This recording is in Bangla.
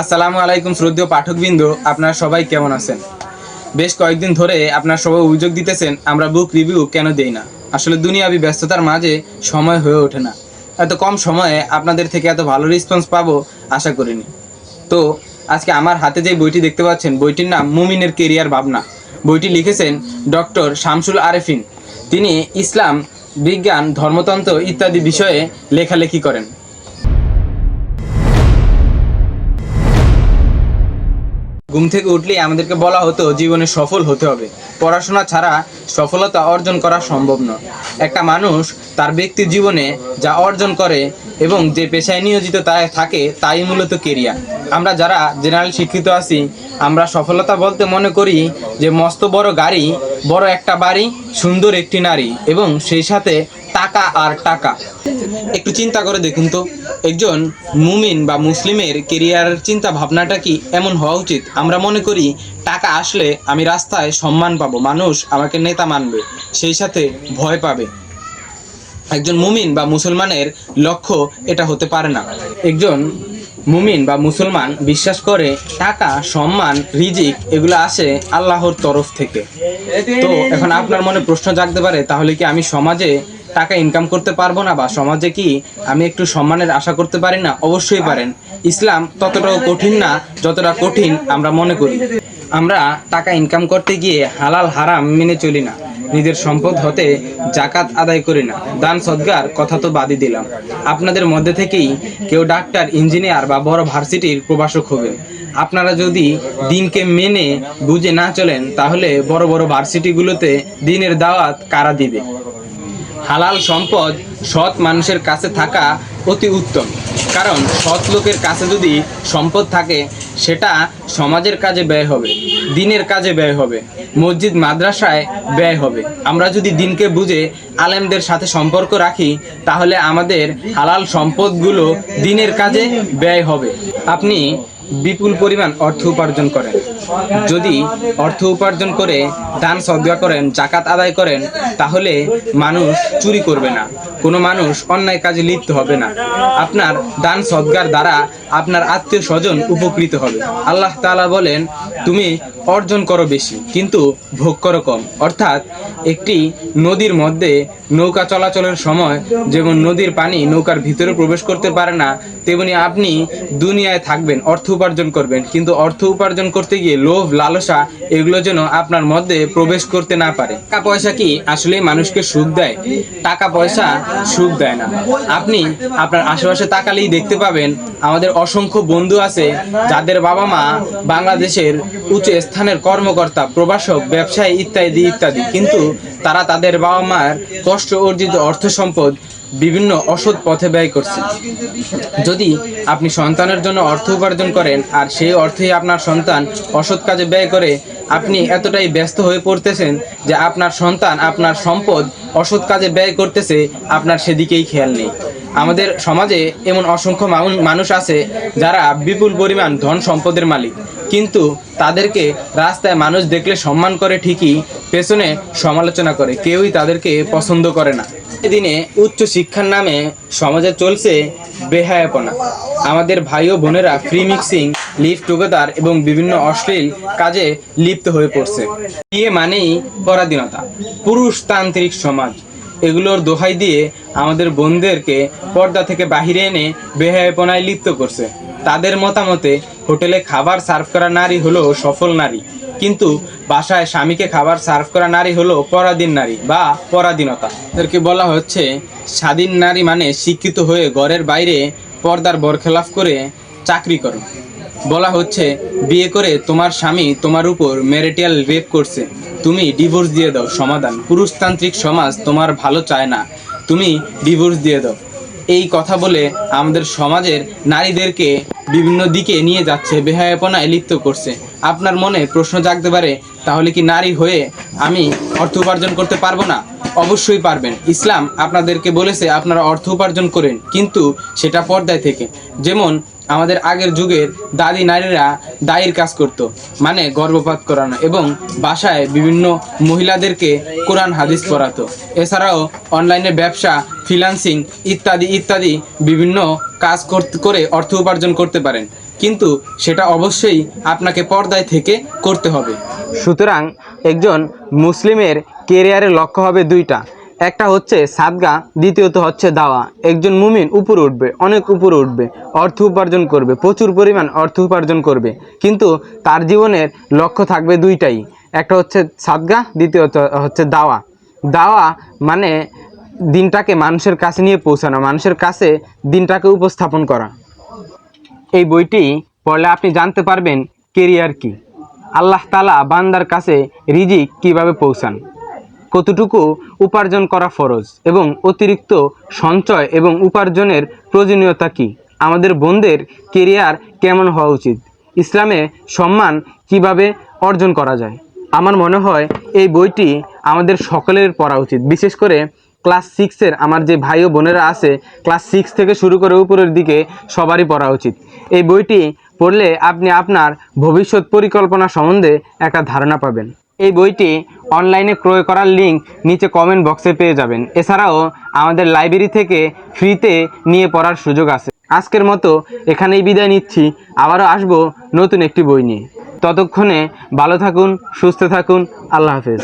আসসালামু আলাইকুম শ্রদ্ধেয় পাঠকবৃন্দ, আপনারা সবাই কেমন আছেন? বেশ কয়েকদিন ধরে আপনারা সবাই অভিযোগ দিতেছেন, আমরা বুক রিভিউ কেন দেই না? আসলে দুনিয়াবি ব্যস্ততার মাঝে সময় হয়ে ওঠে না। এত কম সময়ে আপনাদের থেকে এত ভালো রেসপন্স পাবো আশা করিনি। তো, আজকে আমার হাতে যে বইটি দেখতে পাচ্ছেন, বইটির নাম মুমিনের কেরিয়ার ভাবনা। বইটি লিখেছেন ডক্টর শামসুল আরেফিন। তিনি ইসলাম, বিজ্ঞান, ধর্মতন্ত্র ইত্যাদি বিষয়ে লেখালেখি করেন। ঘুম থেকে উঠলেই আমাদেরকে বলা হতো, জীবনে সফল হতে হবে। পড়াশোনা ছাড়া সফলতা অর্জন করা সম্ভব নয়। একটা মানুষ তার ব্যক্তি জীবনে যা অর্জন করে এবং যে পেশায় নিয়োজিত তা থাকে, তাই মূলত কেরিয়ার। আমরা যারা জেনারেল শিক্ষিত আছি, আমরা সফলতা বলতে মনে করি যে, মস্ত বড় গাড়ি, বড় একটা বাড়ি, সুন্দর একটি নারী এবং সেই সাথে টাকা আর টাকা। একটু চিন্তা করে দেখুন তো, একজন মুমিন বা মুসলিমের কেরিয়ার চিন্তা ভাবনাটা কি এমন হওয়া উচিত? আমরা মনে করি, টাকা আসলে আমি রাস্তায় সম্মান পাবো, মানুষ আমাকে নেতা মানবে, সেই সাথে ভয় পাবে। একজন মুমিন বা মুসলমানের লক্ষ্য এটা হতে পারে না। একজন মুমিন বা মুসলমান বিশ্বাস করে টাকা, সম্মান, রিজিক, এগুলো আসে আল্লাহর তরফ থেকে। তো এখন আপনার মনে প্রশ্ন জাগতে পারে, তাহলে কি আমি সমাজে টাকা ইনকাম করতে পারব না বা সমাজে কি আমি একটু সম্মানের আশা করতে পারি না? অবশ্যই পারেন। ইসলাম ততটাও কঠিন না যতটা কঠিন আমরা মনে করি। আমরা টাকা ইনকাম করতে গিয়ে হালাল হারাম মেনে চলি না। নিজের সম্পদ হতে জাকাত আদায় করি না। দান সদ্গার কথা তো বাদই দিলাম। আপনাদের মধ্যে থেকেই কেউ ডাক্তার ইঞ্জিনিয়ার বা বড় ভার্সিটির প্রভাষক হবেন আপনারা যদি দিনকে মেনে বুঝে না চলেন, তাহলে বড় বড় ভার্সিটিগুলোতে দিনের দাওয়াত কারা দিবে? হালাল সম্পদ সৎ মানুষের কাছে থাকা অতি উত্তম। কারণ সৎ লোকের কাছে যদি সম্পদ থাকে, সেটা সমাজের কাজে ব্যয় হবে, দিনের কাজে ব্যয় হবে, মসজিদ, মাদ্রাসায় ব্যয় হবে। আমরা যদি দিনকে বুঝে আলেমদের সাথে সম্পর্ক রাখি, তাহলে আমাদের হালাল সম্পদগুলো দিনের কাজে ব্যয় হবে। আপনি বিপুল পরিমাণ অর্থ উপার্জন করেন। যদি অর্থ উপার্জন করে দান সদ্গা করেন, জাকাত আদায় করেন, তাহলে মানুষ চুরি করবে না। কোনো মানুষ অন্যায় কাজে লিপ্ত হবে না। আপনার দান সদ্গার দ্বারা আপনার আত্মীয় স্বজন উপকৃত হবে। আল্লাহ তাআলা বলেন, তুমি অর্জন করো বেশি, কিন্তু ভোগ করো কম। অর্থাৎ একটি নদীর মধ্যে নৌকা চলাচলের সময় যেমন নদীর পানি নৌকার ভিতরে প্রবেশ করতে পারে না, তেমনি আপনি দুনিয়ায় থাকবেন, অর্থ উপার্জন করবেন। কিন্তু অর্থ উপার্জন করতে গিয়ে লোভ, লালসা এগুলো যেন আপনার মধ্যে প্রবেশ করতে না পারে। টাকা পয়সা কি আসলে মানুষকে সুখ দেয়? টাকা পয়সা সুখ দেয় না। আপনি আপনার আশেপাশে তাকালেই দেখতে পাবেন, আমাদের অসংখ্য বন্ধু আছে যাদের বাবা মা বাংলাদেশের উচ্চ স্থানের কর্মকর্তা প্রবাসক ব্যবসায়ী ইত্যাদি ইত্যাদি। কিন্তু তারা তাদের বাবা মার কষ্ট অর্জিত অর্থ সম্পদ বিভিন্ন অসৎ পথে ব্যয় করছে। যদি আপনি সন্তানের জন্য অর্থ উপার্জন করেন আর সেই অর্থেই আপনার সন্তান অসৎ কাজে ব্যয় করে, আপনি এতটাই ব্যস্ত হয়ে পড়তেছেন যে আপনার সন্তান আপনার সম্পদ অসৎ কাজে ব্যয় করতেছে, আপনার সেদিকেই খেয়াল নেই। আমাদের সমাজে এমন অসংখ্য মানুষ আছে যারা বিপুল পরিমাণ ধন সম্পদের মালিক। কিন্তু তাদেরকে রাস্তায় মানুষ দেখলে সম্মান করে ঠিকই, পেছনে সমালোচনা করে। কেউই তাদেরকে পছন্দ করে না। দিনে উচ্চ শিক্ষার নামে সমাজে চলছে বেহায়াপনা। আমাদের ভাই ও বোনেরা ফ্রি মিক্সিং লিভ টুগেদার এবং বিভিন্ন অশ্লীল কাজে লিপ্ত হয়ে পড়ছে। বিয়ে মানেই পরাধীনতা। পুরুষতান্ত্রিক সমাজ। এগুলোর দোহাই দিয়ে আমাদের বোনদেরকে পর্দা থেকে বাহিরে এনে বেহায়াপনায় লিপ্ত করছে। তাদের মতামতে, হোটেলে খাবার সার্ভ করা নারী হলো সফল নারী। কিন্তু বাসায় স্বামীকে খাবার সার্ভ করা নারী হলো পরাধীন নারী বা পরাধীনতা। এদেরকে বলা হচ্ছে, স্বাধীন নারী মানে শিক্ষিত হয়ে ঘরের বাইরে পর্দার বরখেলাফ করে চাকরি করো। বলা হচ্ছে, বিয়ে করে তোমার স্বামী তোমার উপর ম্যারিটাল রেপ করছে। তুমি ডিভোর্স দিয়ে দাও, সমাধান। পুরুষতান্ত্রিক সমাজ তোমার ভালো চায় না। তুমি ডিভোর্স দিয়ে দাও। এই কথা বলে আমাদের সমাজের নারীদেরকে বিভিন্ন দিকে নিয়ে যাচ্ছে, বেহায়াপনায় লিপ্ত করছে। আপনার মনে প্রশ্ন জাগতে পারে, তাহলে কি নারী হয়ে আমি অর্থ উপার্জন করতে পারব না? অবশ্যই পারবেন। ইসলাম আপনাদেরকে বলেছে, আপনারা অর্থ উপার্জন করেন, কিন্তু সেটা পর্দায় থেকে। যেমন আমাদের আগের যুগের দাদি নারীরা দায়ের কাজ করত মানে গর্ভপাত করানো এবং বাসায় বিভিন্ন মহিলাদেরকে কোরআন, হাদিস পড়াতো। এছাড়াও অনলাইনে ব্যবসা ফ্রিল্যান্সিং ইত্যাদি ইত্যাদি বিভিন্ন কাজ করে অর্থ উপার্জন করতে পারেন। কিন্তু সেটা অবশ্যই আপনাকে পর্দায় থেকে করতে হবে। সুতরাং একজন মুসলিমের কেরিয়ারের লক্ষ্য হবে দুইটা। একটা হচ্ছে সাদগা, দ্বিতীয়ত হচ্ছে দাওয়া। একজন মুমিন উপরে উঠবে, অনেক উপরে উঠবে, অর্থ উপার্জন করবে, প্রচুর পরিমাণ অর্থ উপার্জন করবে। কিন্তু তার জীবনের লক্ষ্য থাকবে দুইটাই, একটা হচ্ছে সাদগা, দ্বিতীয়ত হচ্ছে দাওয়া। দাওয়া মানে দিনটাকে মানুষের কাছে নিয়ে পৌঁছানো, মানুষের কাছে দিনটাকে উপস্থাপন করা। এই বইটি পড়লে আপনি জানতে পারবেন কেরিয়ার কি। আল্লাহ তালা বান্দার কাছে রিজিক কীভাবে পৌঁছান। কতটুকু উপার্জন করা ফরজ এবং অতিরিক্ত সঞ্চয় এবং উপার্জনের প্রয়োজনীয়তা কি? আমাদের বোনদের কেরিয়ার কেমন হওয়া উচিত? ইসলামে সম্মান কীভাবে অর্জন করা যায়? আমার মনে হয় এই বইটি আমাদের সকলের পড়া উচিত। বিশেষ করে ক্লাস সিক্সের আমার যে ভাই ও বোনেরা আছে, ক্লাস সিক্স থেকে শুরু করে উপরের দিকে সবারই পড়া উচিত। এই বইটি পড়লে আপনি আপনার ভবিষ্যৎ পরিকল্পনা সম্বন্ধে একটা ধারণা পাবেন। এই বইটি অনলাইনে ক্রয় করার লিঙ্ক নিচে কমেন্ট বক্সে পেয়ে যাবেন। এছাড়াও আমাদের লাইব্রেরি থেকে ফ্রিতে নিয়ে পড়ার সুযোগ আছে। আজকের মতো এখানেই বিদায় নিচ্ছি। আবারও আসব নতুন একটি বই নিয়ে। ততক্ষণে ভালো থাকুন, সুস্থ থাকুন। আল্লাহ হাফেজ।